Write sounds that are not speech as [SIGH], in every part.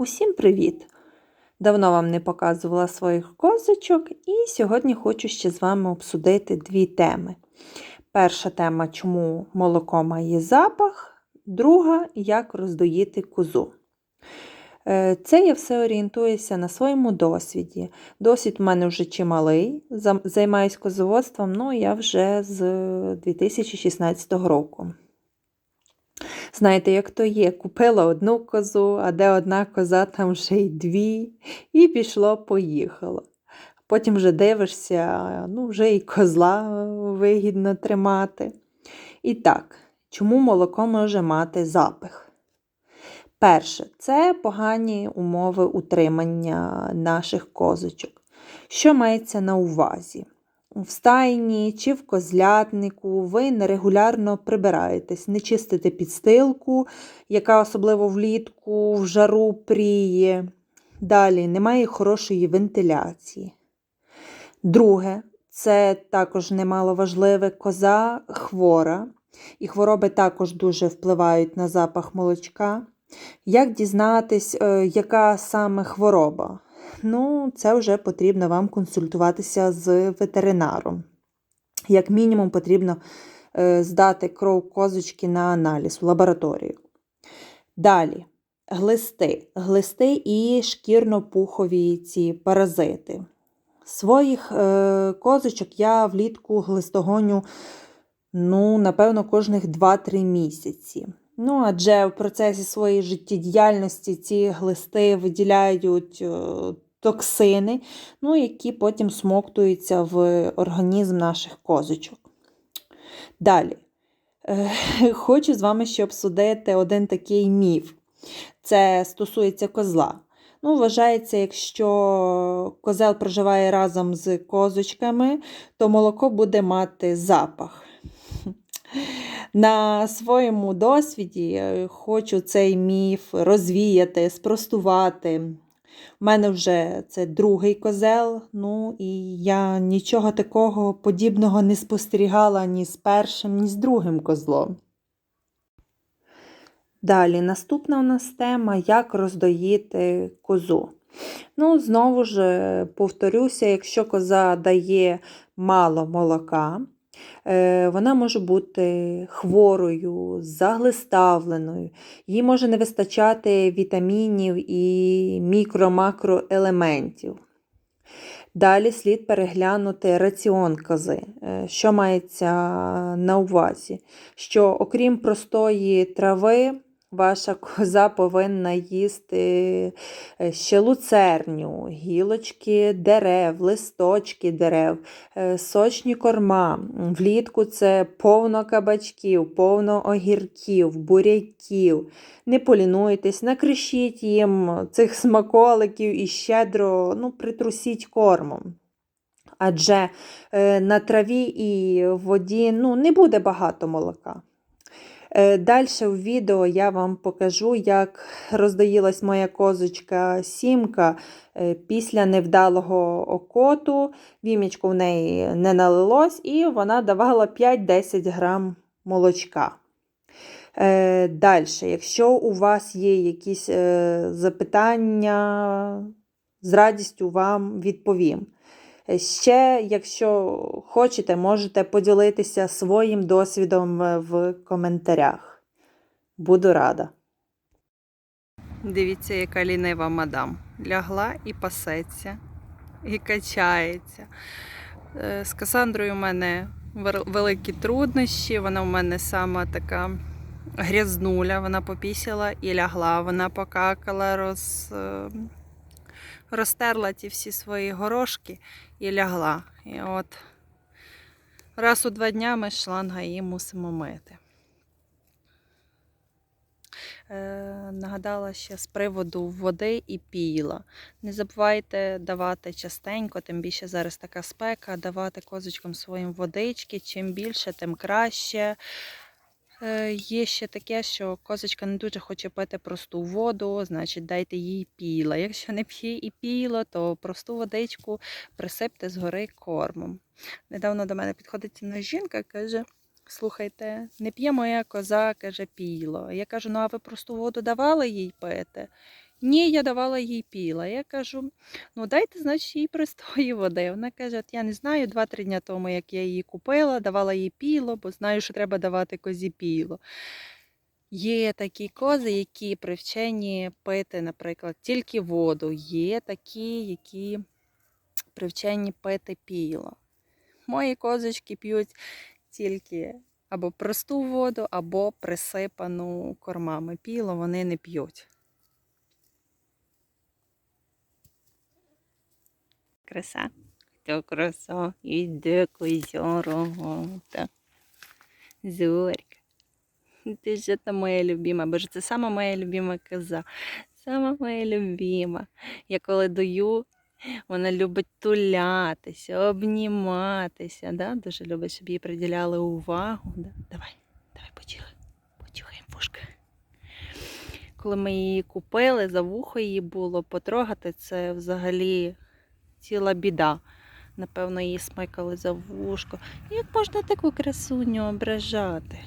Усім привіт! Давно вам не показувала своїх козочок, і сьогодні хочу ще з вами обсудити дві теми. Перша тема, чому молоко має запах, друга як роздоїти козу. Е, Це я все орієнтуюся на своєму досвіді. Досвід в мене вже чималий, займаюсь козоводством, ну я вже з 2016 року. Знаєте, як то є, купила одну козу, а де одна коза, там вже й дві, і пішло-поїхало. Потім вже дивишся, ну, вже і козла вигідно тримати. І так, чому молоко може мати запах? Перше, це погані умови утримання наших козочок. Що мається на увазі? В стайні чи в козлятнику ви нерегулярно прибираєтесь, не чистите підстилку, яка особливо влітку в жару пріє. Далі немає хорошої вентиляції. Друге, це також немало важливе, коза хвора, і хвороби також дуже впливають на запах молочка. Як дізнатись, е, яка саме хвороба? Ну, це вже потрібно вам консультуватися з ветеринаром. Як мінімум, потрібно е, здати кров козочки на аналіз в лабораторію. Далі глисти. Глисти і шкірно-пухові ці паразити. Своїх е, козочок я влітку глистогоню, ну, напевно, кожних 2-3 місяці. Ну, адже в процесі своєї життєдіяльності ці глисти виділяють е, токсини, ну, які потім смоктуються в організм наших козочок. Далі. Е, [LAUGHS] Хочу з вами ще обсудити один такий міф. Це стосується козла. Ну, Вважається, якщо козел проживає разом з козочками, то молоко буде мати запах. [LAUGHS] На своєму досвіді е, хочу цей міф розвіяти, спростувати. У мене вже це другий козел, ну і я нічого такого подібного не спостерігала ні з першим, ні з другим козлом. Далі, наступна у нас тема, як роздоїти козу. Ну, знову ж е, повторюся, якщо коза дає мало молока, вона може бути хворою, заглиставленою, їй може не вистачати вітамінів і мікро-макроелементів. Далі слід переглянути раціон кози. Е, Що мається на увазі? Що окрім простої трави, ваша коза повинна їсти е, ще луцерню, гілочки дерев, листочки дерев, е, сочні корма. Влітку це повно кабачків, повно огірків, буряків. Не полінуйтесь, накришіть їм цих смаколиків і щедро ну, притрусіть кормом. Адже е, на траві і воді ну, не буде багато молока. Далі в відео я вам покажу, як роздоїлась моя козочка сімка е, після невдалого окоту. Вімічку в неї не налилось, і вона давала 5-10 грам молочка. Далі, якщо у вас є якісь е, запитання, з радістю вам відповім. Ще, якщо хочете, можете поділитися своїм досвідом е, в коментарях. Буду рада. Дивіться, яка лінива мадам. Лягла і пасеться, і качається. Е, З Касандрою у мене великі труднощі. Вона у мене сама така грязнуля. Вона попісила і лягла. Вона покакала, роз, е, розтерла ті всі свої горошки і лягла. І от раз у два дня ми шланга її мусимо мити. Е, нагадала ще з приводу води і піла. Не забувайте давати частенько, тим більше зараз така спека, давати козочкам своїм водички. Чим більше, тим краще. Е, Є ще таке, що козочка не дуже хоче пити просту воду, значить дайте їй піла. Якщо не п'є і піло, то просту водичку присипте згори кормом. Недавно до мене підходить жінка, каже: слухайте, не п'є моя коза, каже, піло. Я кажу, ну а ви просту воду давали їй пити? Ні, я давала їй піла. Я кажу, ну дайте, значить, їй простої [LAUGHS] води. Вона каже, от я не знаю, 2-3 дня тому, як я її купила, давала їй піло, бо знаю, що треба давати козі піло. Є такі кози, які привчені пити, наприклад, тільки воду. Є такі, які привчені пити піло. Мої козочки п'ють тільки або просту воду, або присипану кормами. Піло вони не п'ють. Краса. То краса, іде козярота. Зорька. Ти ж це моя любима, бо ж це сама моя любима коза. Сама моя любима. Я коли даю, вона любить тулятися, обніматися. Да? Дуже любить, щоб їй приділяли увагу. Да? Давай, давай почухай. Почухаємо вушка. Коли ми її купили, за вухо її було потрогати, це взагалі ціла біда. Напевно, її смикали за вушко. Як можна таку красуню ображати?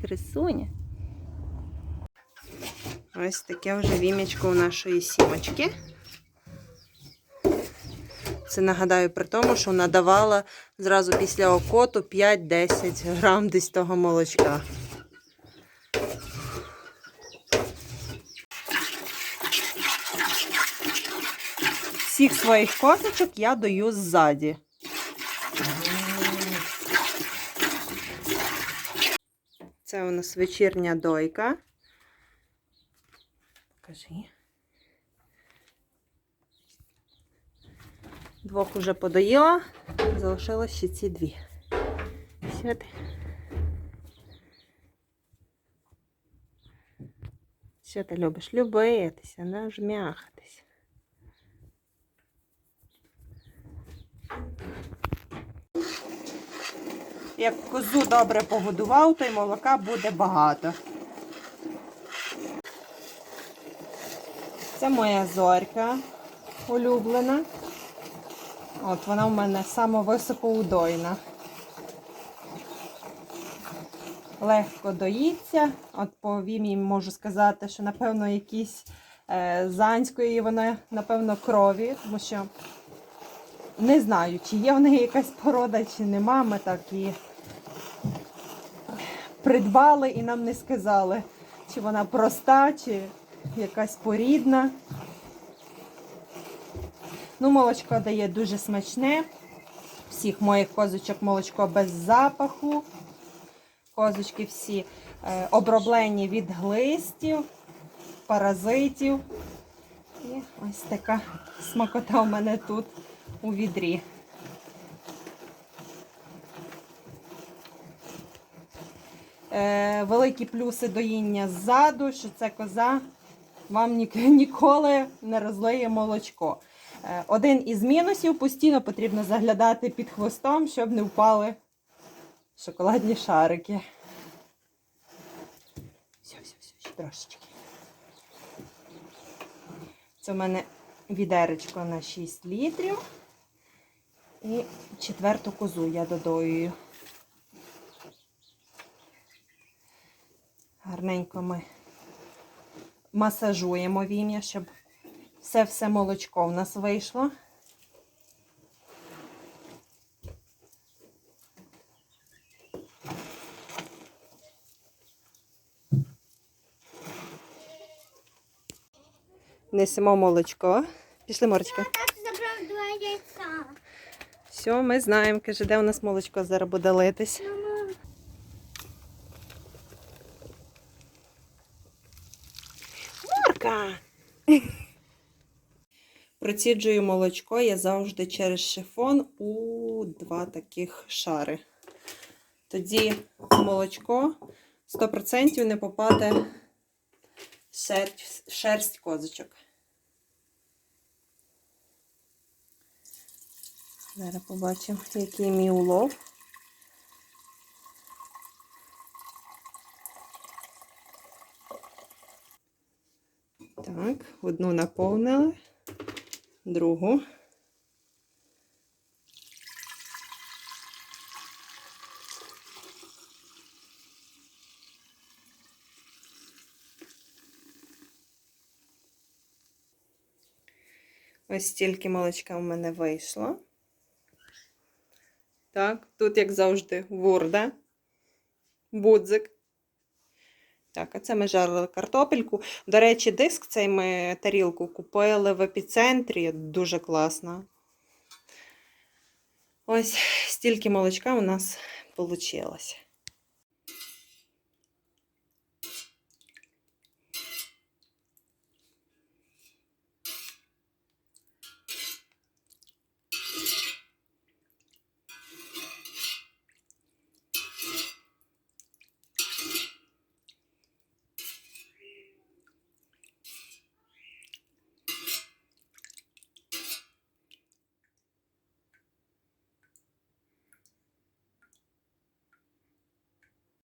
Красуня. Ось таке вже вім'ячко у нашої сімочки. Це нагадаю при тому, що вона давала зразу після окоту 5-10 грам десь того молочка. Всіх своїх козочок я даю ззаді. Це у нас вечірня дойка. Покажи. Двох уже подоїла, залишилось ще ці дві. Сюди. Що ти любиш? Любитися, нажмяхатися. Як козу добре погодував, то й молока буде багато. Це моя зорька улюблена. От вона в мене самовисокоудойна. Легко доїться. От по вім'ї можу сказати, що, напевно, якісь е, занської вона, напевно, крові, тому що не знаю, чи є в неї якась порода, чи нема. Ми так і придбали і нам не сказали, чи вона проста, чи якась порідна. Ну, молочко дає дуже смачне. Всіх моїх козочок молочко без запаху. Козочки всі е, оброблені від глистів, паразитів. І ось така смакота у мене тут у відрі. Великі плюси доїння ззаду, що це коза вам ні- ніколи не розлиє молочко. Е, один із мінусів постійно потрібно заглядати під хвостом, щоб не впали шоколадні шарики. Все, все, все, ще трошечки. Це в мене відеречко на 6 літрів. І четверту козу я додоюю. Гарненько ми масажуємо вім'я, щоб все-все молочко в нас вийшло. Несемо молочко. Пішли, Морочка. Все, ми знаємо, каже, де у нас молочко зараз буде литись. Мама, [LAUGHS] Проціджую молочко я завжди через шифон у два таких шари. Тоді молочко 100% не попаде шерсть, шерсть козочок. Зараз побачимо, який мій улов. Одну наповнили, другу. Ось стільки молочка в мене вийшло. Так, тут, як завжди, Ворда, будзик. Так, а це ми жарили картопельку. До речі, диск цей ми тарілку купили в епіцентрі. Дуже класно. Ось стільки молочка у нас вийшло.